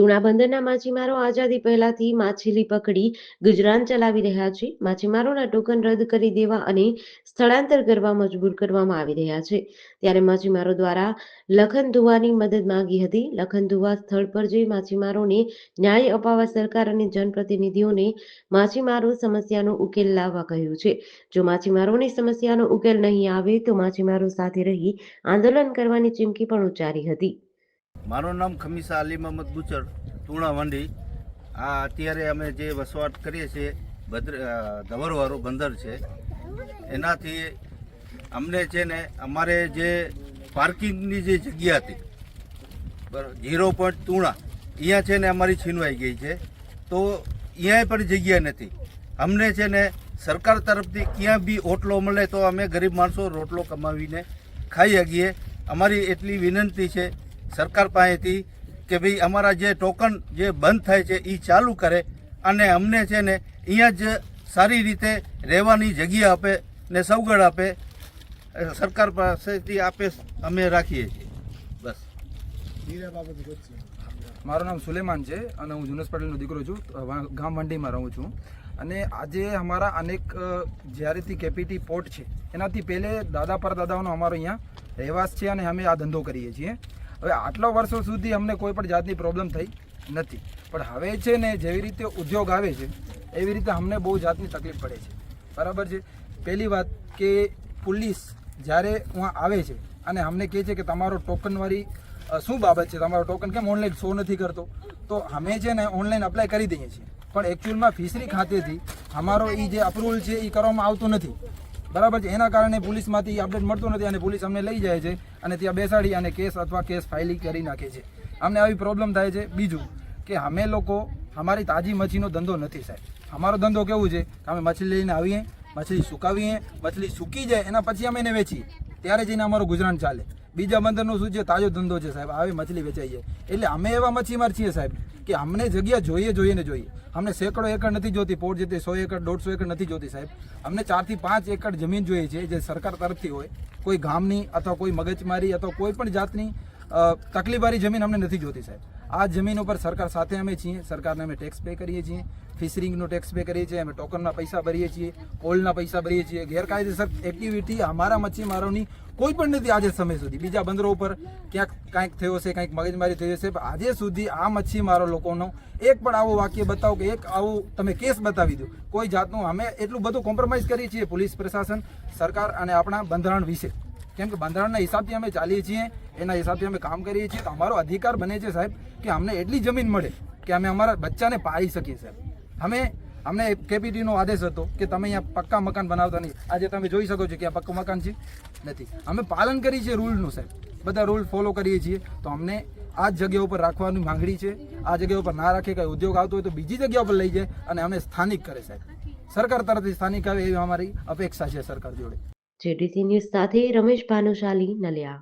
તુણા બંદરના માછીમારો આઝાદી પહેલાથી માછલી પકડી ગુજરાન ચલાવી રહ્યા છે. માછીમારોના ટોકન રદ કરી દેવા અને સ્થળાંતર કરવા મજબૂર કરવામાં આવી રહ્યા છે. ત્યારે માછીમારો દ્વારા લખન ધુવાની મદદ માંગી હતી. લખન ધુવા સ્થળ પર જઈ માછીમારોને ન્યાય અપાવવા સરકાર અને જનપ્રતિનિધિઓને માછીમારો સમસ્યાનો ઉકેલ લાવવા કહ્યું છે. જો માછીમારોની સમસ્યાનો ઉકેલ નહીં આવે તો માછીમારો સાથે રહી આંદોલન કરવાની ચીમકી પણ ઉચ્ચારી હતી. મારું નામ ખમીસા અલી મહમદ બુચર તુણા વંડી આ અત્યારે અમે જે વસવાટ કરીએ છીએ, ભદ્ર ધવરવાળું બંદર છે. એનાથી અમને છે ને, અમારે જે પાર્કિંગની જે જગ્યા હતી ઝીરો પોઈન્ટ તુણા અહીંયા છે ને અમારી છીનવાઈ ગઈ છે. તો અહીંયા પણ જગ્યા નથી. અમને છે ને, સરકાર તરફથી ક્યાં બી ઓટલો મળે તો અમે ગરીબ માણસો રોટલો કમાવીને ખાઈ શકીએ. અમારી એટલી વિનંતી છે સરકાર પાસેથી કે ભાઈ અમારા જે ટોકન જે બંધ થાય છે એ ચાલુ કરે અને અમને છે ને અહીંયા જ સારી રીતે રહેવાની જગ્યા આપે ને સવગડ આપે સરકાર પાસેથી આપે અમે રાખીએ છીએ. બસ. મારું નામ સુલેમાન છે અને હું જુનસ પટેલનો દીકરો છું ગામ મંડીમાં રહું છું. અને આજે અમારા અનેક જ્યારેથી કેપીટી પોર્ટ છે એનાથી પહેલે દાદા પરદાદાઓનો અમારો અહીંયા રહેવાસ છે અને અમે આ ધંધો કરીએ છીએ. હવે આટલા વર્ષો સુધી અમને કોઈ પણ જાતની પ્રોબ્લેમ થઈ નથી. પણ હવે છે ને જેવી રીતે ઉદ્યોગ આવે છે, એવી રીતે અમને બહુ જાતની તકલીફ પડે છે. બરાબર છે? પહેલી વાત કે પોલીસ જ્યારે ત્યાં આવે છે અને અમને કહે છે કે તમારો ટોકનવાળી શું બાબત છે? તમારો ટોકન કેમ ઓનલાઈન શો નથી કરતો? તો અમે છે ને ઓનલાઈન અપ્લાય કરી દઈએ છીએ. પણ એકચ્યુઅલમાં ફિશરી ખાતેથી અમારો એ જે અપ્રુવલ છે એ કરવામાં આવતું નથી. બરાબર છે. એના કારણે પોલીસમાંથી અપડેટ મળતો નથી અને પોલીસ અમને લઈ જાય છે અને ત્યાં બેસાડી અને કેસ અથવા કેસ ફાઇલિંગ કરી નાખે છે. અમને આવી પ્રોબ્લેમ થાય છે. બીજું કે અમે લોકો, અમારી તાજી મચ્છીનો ધંધો નથી સાહેબ. અમારો ધંધો કેવું છે કે અમે મછલી લઈને આવીએ મછલી સુકાવીએ મછલી સૂકી જાય, એના પછી અમે એને વેચીએ. ત્યારે જઈને અમારું ગુજરાન ચાલે. બીજા બંદરનું શું છે? તાજો ધંધો છે સાહેબ. આવી મછલી જાય. એટલે અમે એવા મચ્છીમાર છીએ સાહેબ કે અમને જગ્યા જોઈએ જોઈએ ને જોઈએ. અમને સેંકડો એકર નથી જોતી પોટ જેથી સો એકર, દોઢસો એકર નથી જોતી સાહેબ. અમને ચારથી પાંચ એકર જમીન જોઈએ છે, જે સરકાર તરફથી હોય. કોઈ ગામની અથવા કોઈ મગજમારી અથવા કોઈ પણ જાતની તકલીફવાળી જમીન અમને નથી જોતી સાહેબ. આ જમીન ઉપર સરકાર સાથે અમે છીએ, સરકારને અમે ટેક્સ પે કરીએ છીએ ફિશરિંગનો ટેક્સ પે કરીએ છીએ, અમે ટોકનના પૈસા ભરીએ છીએ કોલના પૈસા ભરીએ છીએ. ગેરકાયદેસર એક્ટિવિટી અમારા મચ્છીમારોની કોઈ પણ નથી આજે સમય સુધી. બીજા બંદરો ઉપર ક્યાંક કાંઈક થયો છે કાંઈક મગજમારી થઈ હશે આજે સુધી આ મચ્છીમારો લોકોનો એક પણ આવો વાક્ય બતાવો કે એક આવું તમે કેસ બતાવી દો. કોઈ જાતનું અમે એટલું બધું કોમ્પ્રોમાઇઝ કરીએ છીએ, પોલીસ પ્રશાસન, સરકાર અને આપણા બંધારણ વિશે. કેમ કે બંધારણના હિસાબથી અમે ચાલીએ છીએ, એના હિસાબથી અમે કામ કરીએ છીએ. તો અમારો અધિકાર બને છે સાહેબ કે અમને એટલી જમીન મળે કે અમે અમારા બચ્ચાને પાળી શકીએ સાહેબ. અમે, અમને કેપીટીનો આદેશ હતો કે તમે અહીંયા પક્કા મકાન બનાવતા નહીં. આજે તમે જોઈ શકો છો કે આ પક્કું મકાન છે. નથી. અમે પાલન કરીએ છીએ રૂલનું સાહેબ. બધા રૂલ ફોલો કરીએ છીએ. તો અમને આ જગ્યા ઉપર રાખવાની માંગણી છે. આ જગ્યા ઉપર ના રાખે કંઈ ઉદ્યોગ આવતો હોય તો બીજી જગ્યા ઉપર લઈ જાય અને અમે સ્થાનિક કરે સાહેબ. સરકાર તરફથી સ્થાનિક આવે એવી અમારી અપેક્ષા છે સરકાર જોડે. જેડીસી ન્યૂઝ સાથે રમેશ ભાનુશાલી નલિયા.